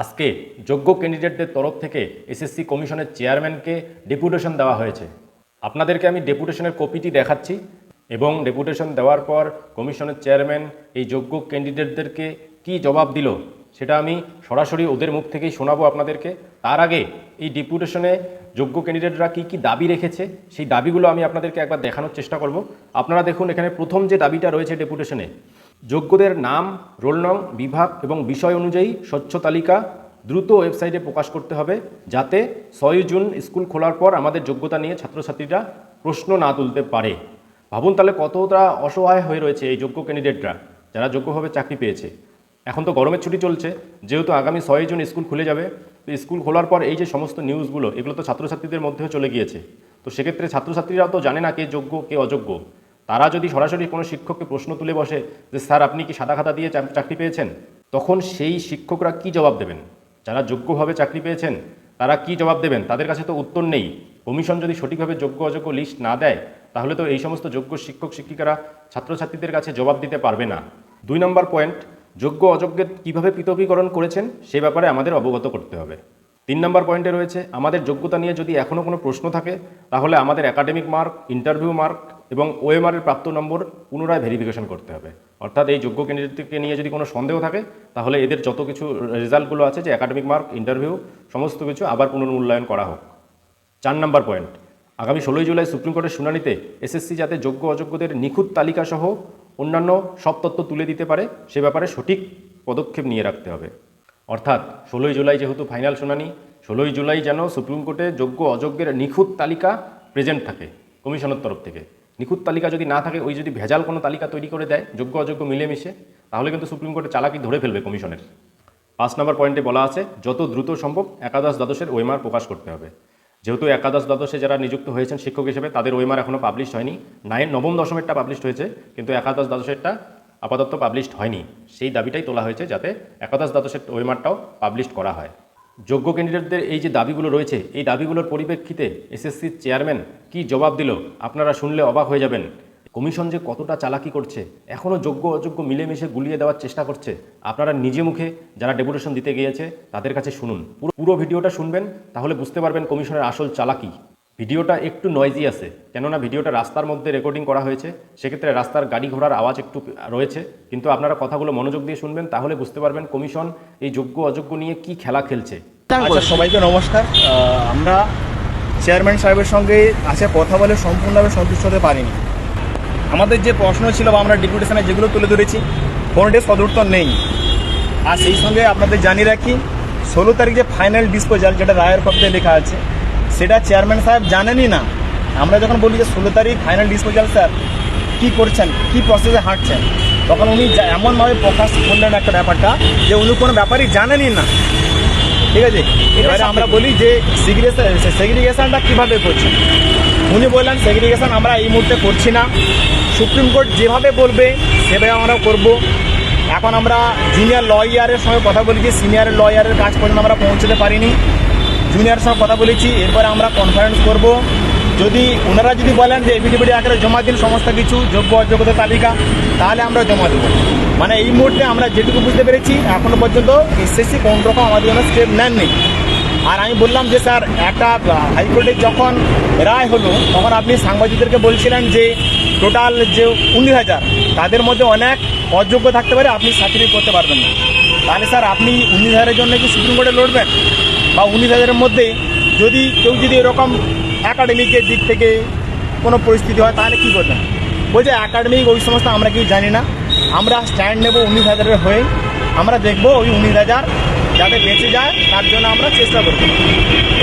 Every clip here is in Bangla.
আজকে যোগ্য ক্যান্ডিডেটদের তরফ থেকে এসএসসি কমিশনের চেয়ারম্যানকে ডেপুটেশন দেওয়া হয়েছে। আপনাদেরকে আমি ডেপুটেশনের কপিটি দেখাচ্ছি এবং ডেপুটেশন দেওয়ার পর কমিশনের চেয়ারম্যান এই যোগ্য ক্যান্ডিডেটদেরকে কি জবাব দিল, সেটা আমি সরাসরি ওদের মুখ থেকেই শোনাবো আপনাদেরকে। তার আগে এই ডেপুটেশনে যোগ্য ক্যান্ডিডেটরা কি কি দাবি রেখেছে, সেই দাবিগুলো আমি আপনাদেরকে একবার দেখানোর চেষ্টা করব। আপনারা দেখুন, এখানে প্রথম যে দাবিটা রয়েছে ডেপুটেশনে যোগ্যদের নাম, রোল নং, বিভাগ এবং বিষয় অনুযায়ী স্বচ্ছ তালিকা দ্রুত ওয়েবসাইটে প্রকাশ করতে হবে যাতে ছয়ই জুন স্কুল খোলার পর আমাদের যোগ্যতা নিয়ে ছাত্রছাত্রীরা প্রশ্ন না তুলতে পারে। ভাবুন তাহলে কতটা অসহায় হয়ে রয়েছে এই যোগ্য ক্যান্ডিডেটরা, যারা যোগ্যভাবে চাকরি পেয়েছে। এখন তো গরমের ছুটি চলছে, যেহেতু আগামী ছয়ই জুন স্কুল খুলে যাবে, তো স্কুল খোলার পর এই যে সমস্ত নিউজগুলো, এগুলো তো ছাত্রছাত্রীদের মধ্যেও চলে গিয়েছে। তো সেক্ষেত্রে ছাত্রছাত্রীরাও তো জানে না কে যোগ্য, কে অযোগ্য। তারা যদি সরাসরি কোনো শিক্ষককে প্রশ্ন তুলে বসে যে, স্যার, আপনি কি সাদা খাতা দিয়ে চাকরি পেয়েছেন? তখন সেই শিক্ষকরা কি জবাব দেবেন? যারা যোগ্যভাবে চাকরি পেয়েছেন, তারা কি জবাব দেবেন? তাদের কাছে তো উত্তর নেই। কমিশন যদি সঠিকভাবে যোগ্য অযোগ্য লিস্ট না দেয়, তাহলে তো এই সমস্ত যোগ্য শিক্ষক, শিক্ষিকারা ছাত্রছাত্রীদের কাছে জবাব দিতে পারবে না। দুই নম্বর পয়েন্ট, যোগ্য অযোগ্যের কীভাবে পৃথকীকরণ করেছেন, সে ব্যাপারে আমাদের অবগত করতে হবে। তিন নম্বর পয়েন্টে রয়েছে, আমাদের যোগ্যতা নিয়ে যদি এখনও কোনো প্রশ্ন থাকে, তাহলে আমাদের একাডেমিক মার্ক ইন্টারভিউ মার্ক এবং ওএমআরের প্রাপ্ত নম্বর পুনরায় ভেরিফিকেশন করতে হবে। অর্থাৎ এই যোগ্য ক্যান্ডিডেটকে নিয়ে যদি কোনো সন্দেহ থাকে, তাহলে এদের যত কিছু রেজাল্টগুলো আছে, যে একাডেমিক মার্ক ইন্টারভিউ সমস্ত কিছু আবার পুনর্মূল্যায়ন করা হোক। চার নম্বর পয়েন্ট আগামী ষোলোই জুলাই সুপ্রিম কোর্টের শুনানিতে এসএসসি যাতে যোগ্য অযোগ্যদের নিখুঁত তালিকা সহ অন্যান্য সব তথ্য তুলে দিতে পারে, সে ব্যাপারে সঠিক পদক্ষেপ নিয়ে রাখতে হবে। অর্থাৎ ষোলোই জুলাই যেহেতু ফাইনাল শুনানি, ষোলোই জুলাই যেন সুপ্রিম কোর্টে যোগ্য অযোগ্যের নিখুঁত তালিকা প্রেজেন্ট থাকে কমিশনের তরফ থেকে। নিখুঁত তালিকা যদি না থাকে, ওই যদি ভেজাল কোনো তালিকা তৈরি করে দেয়, যোগ্য অযোগ্য মিলেমিশে, তাহলে কিন্তু সুপ্রিম কোর্টে চালাকি ধরে ফেলবে কমিশনের। পাঁচ নম্বর পয়েন্টে বলা আছে, যত দ্রুত সম্ভব একাদশ দ্বাদশের ওয়েমার প্রকাশ করতে হবে। যেহেতু একাদশ দ্বাদশে যারা নিযুক্ত হয়েছেন শিক্ষক হিসেবে, তাদের ওয়েমার এখনও পাবলিশ হয়নি। নাইন, নবম দশমেরটা পাবলিশ হয়েছে, কিন্তু একাদশ দ্বাদশেরটা আপাতত পাবলিশড হয়নি। সেই দাবিটাই তোলা হয়েছে যাতে একাদশ দ্বাদশের ওয়েমারটাও পাবলিশ করা হয়। যোগ্য ক্যান্ডিডেটদের এই যে দাবিগুলো রয়েছে, এই দাবিগুলোর পরিপ্রেক্ষিতে এসএসসির চেয়ারম্যান কি জবাব দিল? আপনারা শুনলে অবাক হয়ে যাবেন। কমিশন যে কতটা চালাকি করছে এখনও যোগ্য অযোগ্য মিলেমিশে গুলিয়ে দেওয়ার চেষ্টা করছে, আপনারা নিজে মুখে যারা ডেপুটেশন দিতে গিয়েছে, তাদের কাছে শুনুন। পুরো ভিডিওটা শুনবেন, তাহলে বুঝতে পারবেন কমিশনের আসল চালাকি। ভিডিওটা একটু নয়েজি আছে কেননা ভিডিওটা রাস্তার মধ্যে রেকর্ডিং করা হয়েছে সেক্ষেত্রে রাস্তার গাড়ি ঘোড়ার আওয়াজ একটু রয়েছে। কিন্তু আপনারা কথাগুলো মনোযোগ দিয়ে শুনবেন তাহলে বুঝতে পারবেন কমিশন এই যোগ্য অযোগ্য নিয়ে কি খেলা খেলছে। আচ্ছা সবাইকে নমস্কার। আহ, আমরা চেয়ারম্যান সাহেবের সঙ্গে আছে কথা বলে সম্পূর্ণভাবে সন্তুষ্ট হতে পারিনি। আমাদের যে প্রশ্ন ছিল বা আমরা ডেপুটেশনে যেগুলো তুলে ধরেছি কোনোটির সদুত্তর নেই। আর সেই সঙ্গে আপনাদের জানিয়ে রাখি ষোলো তারিখ যে ফাইনাল ডিসপোজাল যেটা রায়ের কপিতে লেখা আছে সেটা চেয়ারম্যান সাহেব জানেনই না। আমরা যখন বলি যে ষোলো তারিখ ফাইনাল ডিসপোজাল স্যার কী করছেন? কী প্রসেসে হাঁটছেন? তখন উনি এমনভাবে প্রকাশ করলেন একটা ব্যাপারটা যে উনি কোনো ব্যাপারই জানেনই না। ঠিক আছে? এবারে আমরা বলি যে সেগ্রিগেশনটা কীভাবে করছি উনি বললেন সেগ্রিগেশন আমরা এই মুহূর্তে করছি না। সুপ্রিম কোর্ট যেভাবে বলবে সেভাবে আমরা করব। এখন আমরা জুনিয়র লয়ারের সঙ্গে কথা বলি যে সিনিয়র লয়ারের কাজ পর্যন্ত আমরা পৌঁছতে পারিনি। জুনিয়র সঙ্গে কথা বলেছি, এরপরে আমরা কনফারেন্স করব। যদি ওনারা যদি বলেন যে এফিডেভিট আকারে জমা দিন, সমস্ত কিছু, যোগ্য, অযোগ্যতা তালিকা, তাহলে আমরা জমা দেবো। মানে এই মুহূর্তে আমরা যেটুকু বুঝতে পেরেছি, এখনও পর্যন্ত এসএসসি কোন রকম আমাদের জন্য স্টেপ নেননি। আর আমি বললাম যে, স্যার, একটা হাইকোর্টের যখন রায় হলো, তখন আপনি সাংবাদিকদেরকে বলছিলেন যে টোটাল যে উনিশ হাজার, তাদের মধ্যে অনেক অযোগ্য থাকতে পারে, আপনি চাকরি করতে পারবেন না। তাহলে স্যার, আপনি উনিশ হাজারের জন্য কি সুপ্রিম কোর্টে লড়বেন? বা উনিশ হাজারের মধ্যে যদি কেউ যদি এরকম একাডেমিকের দিক থেকে কোনো পরিস্থিতি হয়, তাহলে কী করবেন? বলছে একাডেমিক ওই সমস্ত আমরা কি জানি না। আমরা স্ট্যান্ড নেব উনিশ হাজারের হয়ে। আমরা দেখব ওই উনিশ হাজার যাতে বেঁচে যায়, তার জন্য আমরা চেষ্টা করব।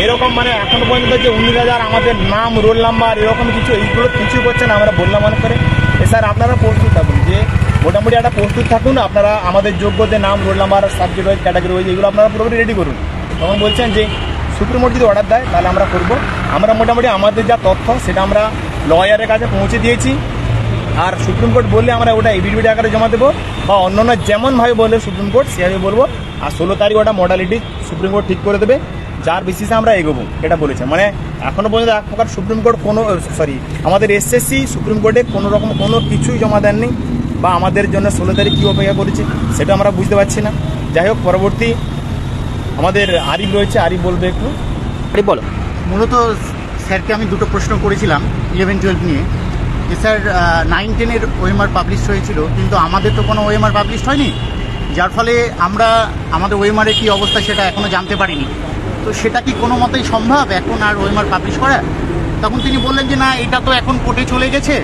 এরকম মানে এখনও পর্যন্ত যে উনিশ হাজার আমাদের নাম, রোল নাম্বার, এরকম কিছু, এইগুলো কিছু করছে না আমরা বললাম মনে করে। স্যার, আপনারা প্রস্তুত থাকুন, যে মোটামুটি একটা প্রস্তুত থাকুন, আপনারা আমাদের যোগ্যদের নাম, roll number subject wise category wise এগুলো আপনারা পুরোপুরি রেডি করুন। তখন বলছেন যে, সুপ্রিম কোর্ট যদি অর্ডার দেয়, তাহলে আমরা করব। আমরা মোটামুটি আমাদের যা তথ্য, সেটা আমরা লয়ারের কাছে পৌঁছে দিয়েছি। আর সুপ্রিম কোর্ট বললে আমরা ওটা এবিডিবিডি আকারে জমা দেবো, বা অন্যান্য যেমনভাবে বললে সুপ্রিম কোর্ট, সেভাবে বলব। আর ষোলো তারিখ ওটা মডালিটি সুপ্রিম কোর্ট ঠিক করে দেবে, যার বেসিসে আমরা এগোবো, এটা বলেছে। মানে এখনও পর্যন্ত এক প্রকার সুপ্রিম কোর্ট কোনো সরি আমাদের এসএসসি সুপ্রিম কোর্টে কোনো রকম কোনো কিছুই জমা দেননি, বা আমাদের জন্য ষোলো তারিখ কী অপেক্ষা করেছে, সেটা আমরা বুঝতে পারছি না। যাই হোক, পরবর্তী আমাদের আরিফ রয়েছে আরিফ বলবে একটু। আরে বলো। মূলত স্যারকে আমি দুটো প্রশ্ন করেছিলাম ইলেভেন টুয়েলভ নিয়ে। যে স্যার নাইন টেনের ওএমআর পাবলিশ হয়েছিল কিন্তু আমাদের তো কোনো ওএমআর পাবলিশ হয়নি যার ফলে আমরা আমাদের ওএমআরের কী অবস্থা সেটা এখনও জানতে পারিনি। তো সেটা কি কোনো মতেই সম্ভব এখন আর ওএমআর পাবলিশ করা? তখন তিনি বললেন যে না এটা তো এখন কোর্টে চলে গেছে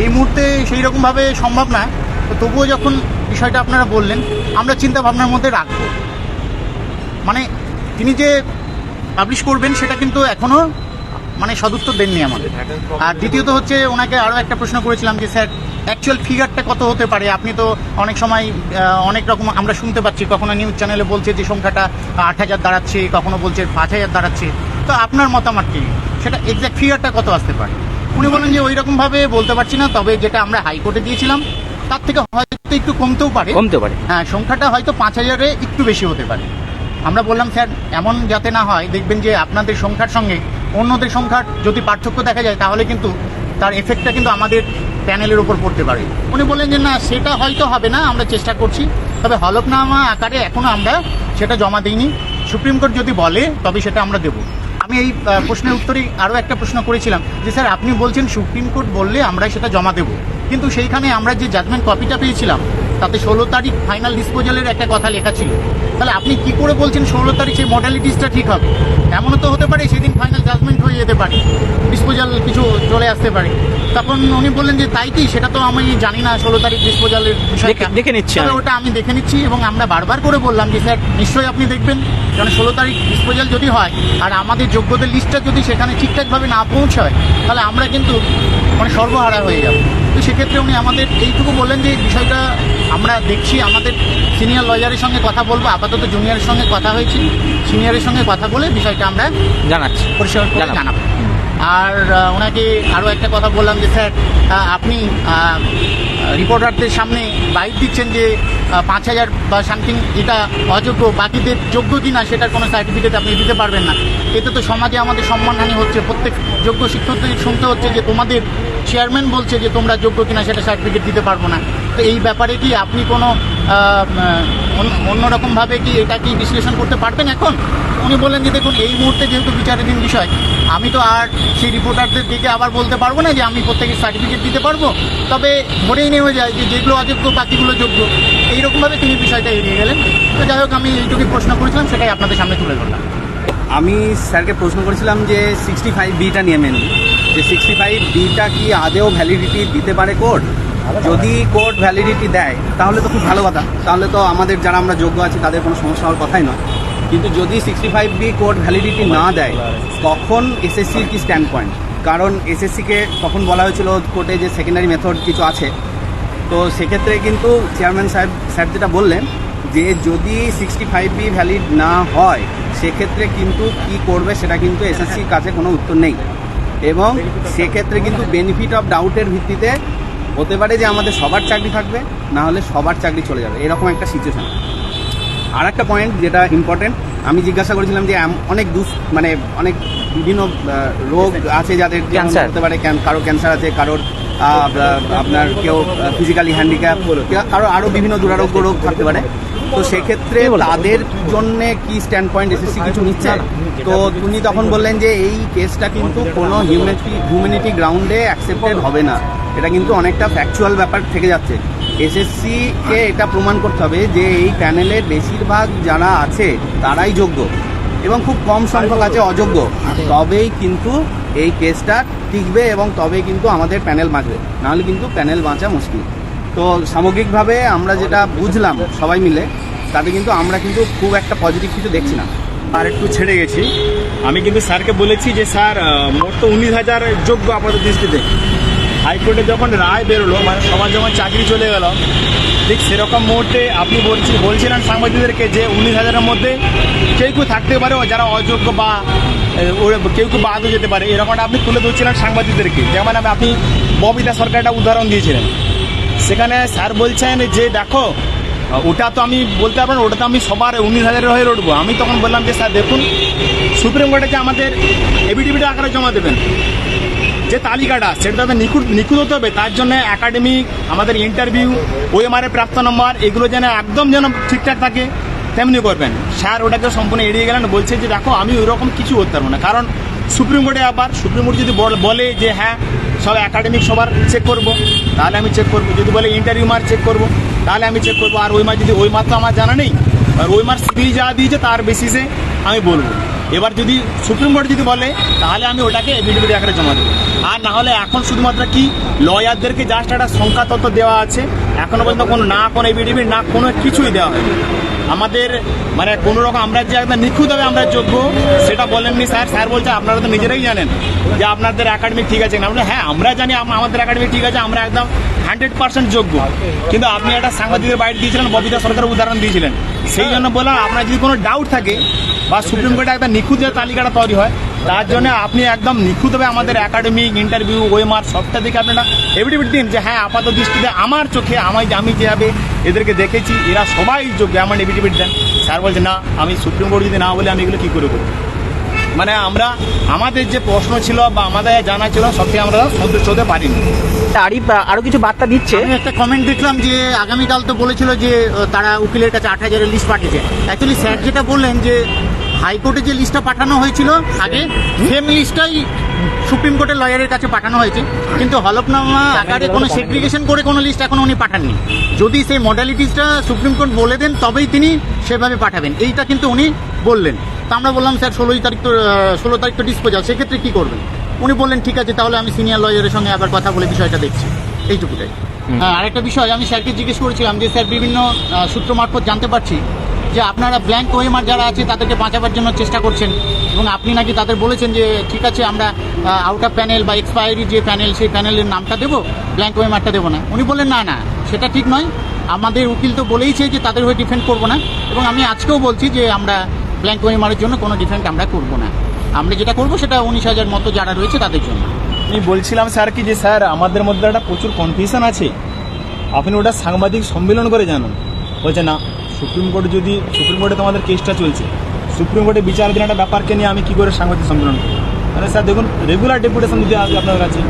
এই মুহূর্তে সেই রকমভাবে সম্ভব না। তো তবুও যখন বিষয়টা আপনারা বললেন আমরা চিন্তা ভাবনার মধ্যে রাখব। মানে তিনি যে পাবলিশ করবেন সেটা কিন্তু এখনও মানে সদুত্তর দেননি আমাদের। আর দ্বিতীয়ত হচ্ছে ওনাকে আরও একটা প্রশ্ন করেছিলাম যে স্যার অ্যাকচুয়াল ফিগারটা কত হতে পারে? আপনি তো অনেক সময় অনেক রকম আমরা শুনতে পাচ্ছি। কখনো নিউজ চ্যানেলে বলছে যে সংখ্যাটা আট হাজার দাঁড়াচ্ছে কখনো বলছে পাঁচ হাজার দাঁড়াচ্ছে। তো আপনার মতামত কি? সেটা এক্স্যাক্ট ফিগারটা কত আসতে পারে? উনি বলেন যে ওই রকমভাবে বলতে পারছি না তবে যেটা আমরা হাইকোর্টে দিয়েছিলাম তার থেকে হয়তো একটু কমতেও পারে। কমতে পারে। হ্যাঁ সংখ্যাটা হয়তো পাঁচ হাজারে একটু বেশি হতে পারে। আমরা বললাম, স্যার, এমন যাতে না হয়, দেখবেন যে আপনাদের সংখ্যার সঙ্গে অন্যদের সংখ্যার যদি পার্থক্য দেখা যায়, তাহলে কিন্তু তার এফেক্টটা কিন্তু আমাদের প্যানেলের উপর পড়তে পারে। উনি বললেন যে, না, সেটা হয়তো হবে না, আমরা চেষ্টা করছি। তবে হলফনামা আকারে এখনও আমরা সেটা জমা দিইনি। সুপ্রিম কোর্ট যদি বলে, তবে সেটা আমরা দেবো। আমি এই প্রশ্নের উত্তরেই আরও একটা প্রশ্ন করেছিলাম যে, স্যার, আপনি বলছেন সুপ্রিম কোর্ট বললে আমরা সেটা জমা দেব। কিন্তু সেইখানে আমরা যে জাজমেন্ট কপিটা পেয়েছিলাম তাতে ষোলো তারিখ ফাইনাল ডিসপোজালের একটা কথা লেখা ছিল। তাহলে আপনি কি করে বলছেন ষোলো তারিখ সেই মডালিটিসটা ঠিক হবে? এমনও তো হতে পারে সেদিন ফাইনাল জাজমেন্ট হয়ে যেতে পারে। ডিসপোজাল কিছু চলে আসতে পারে। তখন উনি বললেন যে তাই কি সেটা তো আমি জানি না ষোলো তারিখ ডিসপোজালের বিষয়টা। দেখে- নিচ্ছি ওটা আমি দেখে নিচ্ছি এবং আমরা বারবার করে বললাম যে স্যার নিশ্চয়ই আপনি দেখবেন কারণ ষোলো তারিখ ডিসপোজাল যদি হয় আর আমাদের যোগ্যদের লিস্টটা যদি সেখানে ঠিকঠাকভাবে না পৌঁছায় তাহলে আমরা কিন্তু মানে সর্বহারা হয়ে যাব। তো সেক্ষেত্রে উনি আমাদের এইটুকু বললেন যে এই বিষয়টা আমরা দেখছি আমাদের সিনিয়র লয়ারের সঙ্গে কথা বলব আপাতত জুনিয়রের সঙ্গে কথা হয়েছে সিনিয়রের সঙ্গে কথা বলে বিষয়টা আমরা জানাচ্ছি পরিষেবা জানাব। আর ওনাকে আরও একটা কথা বললাম যে স্যার আপনি রিপোর্টারদের সামনে বাইট দিচ্ছেন যে পাঁচ হাজার বা সামথিং এটা অযোগ্য, বাকিদের যোগ্য কিনা সেটার কোনো সার্টিফিকেট আপনি দিতে পারবেন না। এতে তো সমাজে আমাদের সম্মানহানি হচ্ছে। প্রত্যেক যোগ্য শিক্ষকদের শুনতে হচ্ছে যে, তোমাদের চেয়ারম্যান বলছে যে, তোমরা যোগ্য কিনা সেটা সার্টিফিকেট দিতে পারব না। তো এই ব্যাপারে কি আপনি কোনো অন্যরকমভাবে কি এটা কি বিশ্লেষণ করতে পারবেন এখন? উনি বললেন যে দেখুন, এই মুহূর্তে যেহেতু বিচারাধীন বিষয়, আমি তো আর সেই রিপোর্টারদের দিকে আবার বলতে পারব না যে আমি প্রত্যেকের সার্টিফিকেট দিতে পারব। তবে ধরেই নেওয়া যায় যে যেগুলো অযোগ্য বাকিগুলো যোগ্য, এইরকমভাবে তিনি বিষয়টা এড়িয়ে গেলেন। তো যাই হোক, আমি এইটুকু প্রশ্ন করেছিলাম, সেটাই আপনাদের সামনে তুলে ধরলাম। আমি স্যারকে প্রশ্ন করেছিলাম যে সিক্সটি ফাইভ বিটা নিয়ে মেনলি, যে সিক্সটি ফাইভ বিটা কি আদেও ভ্যালিডিটি দিতে পারে কোর্ট যদি কোর্ট ভ্যালিডিটি দেয়, তাহলে তো খুব ভালো কথা। তাহলে তো আমাদের যারা আমরা যোগ্য আছি, তাদের কোনো সমস্যা হওয়ার কথাই নয়। কিন্তু যদি sixty five B court validity না দেয়, তখন এসএসসির কি স্ট্যান্ড পয়েন্ট কারণ এসএসসিকে তখন বলা হয়েছিল কোর্টে যে সেকেন্ডারি মেথড কিছু আছে। তো সেক্ষেত্রে কিন্তু চেয়ারম্যান সাহেব স্যার যেটা বললেন যে যদি সিক্সটি ফাইভ বি ভ্যালিড না হয়, সেক্ষেত্রে কিন্তু কি করবে সেটা কিন্তু এসএসসির কাছে কোনো উত্তর নেই। এবং সেক্ষেত্রে কিন্তু বেনিফিট অফ ডাউটের ভিত্তিতে হতে পারে যে আমাদের সবার চাকরি থাকবে, না হলে সবার চাকরি চলে যাবে। এরকম একটা সিচুয়েশন আর একটা পয়েন্ট যেটা ইম্পর্টেন্ট আমি জিজ্ঞাসা করেছিলাম যে অনেক দুষ মানে অনেক বিভিন্ন রোগ আছে যাদের Cancer. হতে পারে ক্যান- কারও ক্যান্সার আছে কারোর আপনার কেউ ফিজিক্যালি হ্যান্ডিক্যাপ কারও আরও বিভিন্ন দুরারোগ্য রোগ থাকতে পারে। তো সেক্ষেত্রে তাদের জন্য কি স্ট্যান্ড পয়েন্ট এসএসসি কিছু নিচ্ছে? তো উনি তখন বললেন যে এই কেসটা কিন্তু কোনো হিউম্যানিটি হিউম্যানিটি গ্রাউন্ডে অ্যাকসেপ্টেড হবে না। এটা কিন্তু অনেকটা ফ্যাকচুয়াল ব্যাপার থেকে যাচ্ছে। এসএসসি কে এটা প্রমাণ করতে হবে যে এই প্যানেলের বেশিরভাগ যারা আছে, তারাই যোগ্য এবং খুব কম সংখ্যক আছে অযোগ্য। তবেই কিন্তু এই কেসটা টিকবে এবং তবেই কিন্তু আমাদের প্যানেল বাঁচবে। নাহলে কিন্তু প্যানেল বাঁচা মুশকিল। তো সামগ্রিকভাবে আমরা যেটা বুঝলাম সবাই মিলে, তাতে কিন্তু আমরা কিন্তু খুব একটা পজিটিভ কিছু দেখছি না। আর একটু ছেড়ে গেছি। আমি কিন্তু স্যারকে বলেছি যে স্যার মোট তো উনিশ হাজার যোগ্য আপাতত দৃষ্টিতে হাইকোর্টে যখন রায় বেরোলো মানে সবার যখন চাকরি চলে গেল, ঠিক সেরকম মুহূর্তে আপনি বলছি বলছিলেন সাংবাদিকদেরকে যে উনিশ হাজারের মধ্যে কেউ কেউ থাকতে পারে যারা অযোগ্য বা কেউ কেউ বাদও যেতে পারে, এরকমটা আপনি তুলে ধরছিলেন সাংবাদিকদেরকে। যেমন আমি- আপনি ববিতা সরকার একটা উদাহরণ দিয়েছিলেন। সেখানে স্যার বলছেন যে, দেখো, ওটা তো আমি বলতে পারব না, ওটা তো আমি সবার উনিশ হাজারের হয়ে লড়বো। আমি তখন বললাম যে, স্যার, দেখুন, সুপ্রিম কোর্টে যে আমাদের এবিডিবিটি আকারে জমা দেবেন যে তালিকাটা সেটা তবে নিখুঁত নিখুঁত হতে হবে, তার জন্য একাডেমিক আমাদের ইন্টারভিউ, ওএমআর প্রাপ্ত নম্বর, এগুলো যেন একদম যেন ঠিকঠাক থাকে, তেমনি করবেন। স্যার ওটাকে সম্পূর্ণ এড়িয়ে গেলেন, বলছে যে, দেখো, আমি ওইরকম কিছু করতে পারব না। কারণ সুপ্রিম কোর্টে আবার, সুপ্রিম কোর্ট যদি বল- যে হ্যাঁ সব একাডেমিক সবার চেক করব, তাহলে আমি চেক করব। যদি বলে ইন্টারভিউ মার চেক করব, তাহলে আমি চেক করব। আর ওই মার যদি, ওই মার্ক তো আমার জানা নেই। আর ওই মার্ক সিবিল যা দিয়েছে, তার বেসিসে আমি বলব। এবার যদি সুপ্রিম কোর্ট যদি বলে, তাহলে আমি ওটাকে এভিডেভিট আকারে জমা দেবো। আর না হলে এখন শুধুমাত্র কি লয়ারদেরকে জাস্ট একটা সংখ্যা তত্ত্ব দেওয়া আছে এখনও পর্যন্ত কোনো না কোনো এভিডেভিট না কোনো কিছুই দেওয়া হয়নি। আমাদের মানে কোনো রকম আমরা যে একদম নিখুঁতভাবে আমরা যোগ্য, সেটা বলেননি স্যার। স্যার বলছে, আপনারা তো নিজেরাই জানেন যে আপনাদের একাডেমিক ঠিক আছে না হ্যাঁ আমরা জানি আমাদের একাডেমিক ঠিক আছে, আমরা একদম হান্ড্রেড পার্সেন্ট যোগ্য। কিন্তু আপনি একটা সাংবাদিকের বাইরে দিয়েছিলেন ববিতা সরকারের উদাহরণ দিয়েছিলেন। সেই জন্য বললাম, আপনার যদি কোনো ডাউট থাকে বা সুপ্রিম কোর্টে একটা নিখুঁত যে তালিকাটা তৈরি হয়, তার জন্য আপনি একদম নিখুঁতভাবে আমাদের একাডেমিক ইন্টারভিউ ওয়েমার সবটা দেখে আপনারা এভিডেভিট দিন যে হ্যাঁ আপাত দৃষ্টিতে আমার চোখে, আমি আমি যেভাবে এদেরকে দেখেছি, এরা সবাই যোগ্য আমার এভিডেভিট দেন। স্যার বলছে, না, আমি সুপ্রিম কোর্ট যদি না বলে, আমি এগুলো কী করে করব? মানে আমরা আমাদের যে প্রশ্ন ছিল বা আমাদের জানা ছিল সবটি আমরা সন্তুষ্ট হতে পারিনি। আরিফ আরও কিছু বার্তা দিচ্ছে? আমি একটা কমেন্ট দেখলাম যে আগামীকাল তো বলেছিল যে তারা উকিলের কাছে আট হাজারের লিস্ট পাঠিয়েছে। অ্যাকচুয়ালি স্যার যেটা বললেন যে হাইকোর্টে যে লিস্টটা পাঠানো হয়েছিল আগে সেম লিস্টটাই সুপ্রিম কোর্টের লয়ারের কাছে পাঠানো হয়েছে। কিন্তু হলফনামা আকারে কোনো সেগ্রিগেশন করে কোনো লিস্ট এখন উনি পাঠাননি। যদি সেই মডালিটিসটা সুপ্রিম কোর্ট বলে দেন তবেই তিনি সেভাবে পাঠাবেন। এইটা কিন্তু উনি বললেন। তা আমরা বললাম স্যার ষোলোই তারিখ তো ষোলো তারিখ তো ডিসপোজাল সেক্ষেত্রে কী করবেন? উনি বললেন ঠিক আছে তাহলে আমি সিনিয়র লয়ারের সঙ্গে আবার কথা বলে বিষয়টা দেখছি। এইটুকুটাই। হ্যাঁ, আরেকটা বিষয় আমি স্যারকে জিজ্ঞেস করেছিলাম যে স্যার বিভিন্ন সূত্র মারফত জানতে পারছি যে আপনারা ব্ল্যাঙ্ক ওয়েমার যারা আছে তাদেরকে বাঁচাবার জন্য চেষ্টা করছেন এবং আপনি নাকি তাদের বলেছেন যে ঠিক আছে আমরা আউট অফ প্যানেল বা এক্সপায়ারি যে প্যানেল সেই প্যানেলের নামটা দেবো ব্ল্যাঙ্ক ওয়েমারটা দেবো না। উনি বললেন না না সেটা ঠিক নয়। আমাদের উকিল তো বলেইছে যে তাদের হয়ে ডিফেন্ড করব না। এবং আমি আজকেও বলছি যে আমরা ব্ল্যাঙ্ক ওয়েমারের জন্য কোনো ডিফেন্ড আমরা করব না। আমরা যেটা করব সেটা উনিশ হাজার মতো যারা রয়েছে তাদের জন্য। আমি বলছিলাম স্যার কি যে, স্যার, আমাদের মধ্যে একটা প্রচুর কনফিউশন আছে। আপনি ওটা সাংবাদিক সম্মেলন করে জানান। বলছে, না, সুপ্রিম কোর্ট যদি, সুপ্রিম কোর্টে তোমাদের কেসটা চলছে, সুপ্রিম কোর্টে বিচারাধীন একটা ব্যাপারকে নিয়ে আমি কি করে সাংবাদিক সম্মেলন করব? মানে স্যার, দেখুন রেগুলার ডেপুটেশন যদি আসবে আপনার কাছে।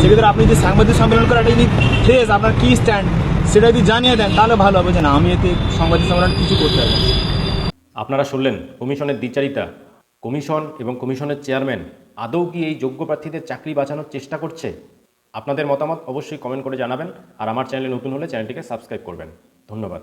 সেক্ষেত্রে আপনি যদি সাংবাদিক সম্মেলন করে একটা যদি ফ্রেস আপনার কী স্ট্যান্ড সেটা যদি জানিয়ে দেন, তাহলে ভালো হবে। যে না, আমি এতে সাংবাদিক সম্মেলন কিছু করতে পারব না। আপনারা শুনলেন কমিশনের দ্বিচারিতা। কমিশন এবং কমিশনের চেয়ারম্যান আদৌ কি এই যোগ্য প্রার্থীদের চাকরি বাঁচানোর চেষ্টা করছে? আপনাদের মতামত অবশ্যই কমেন্ট করে জানাবেন আর আমার চ্যানেলে নতুন হলে চ্যানেলটিকে সাবস্ক্রাইব করবেন। ধন্যবাদ।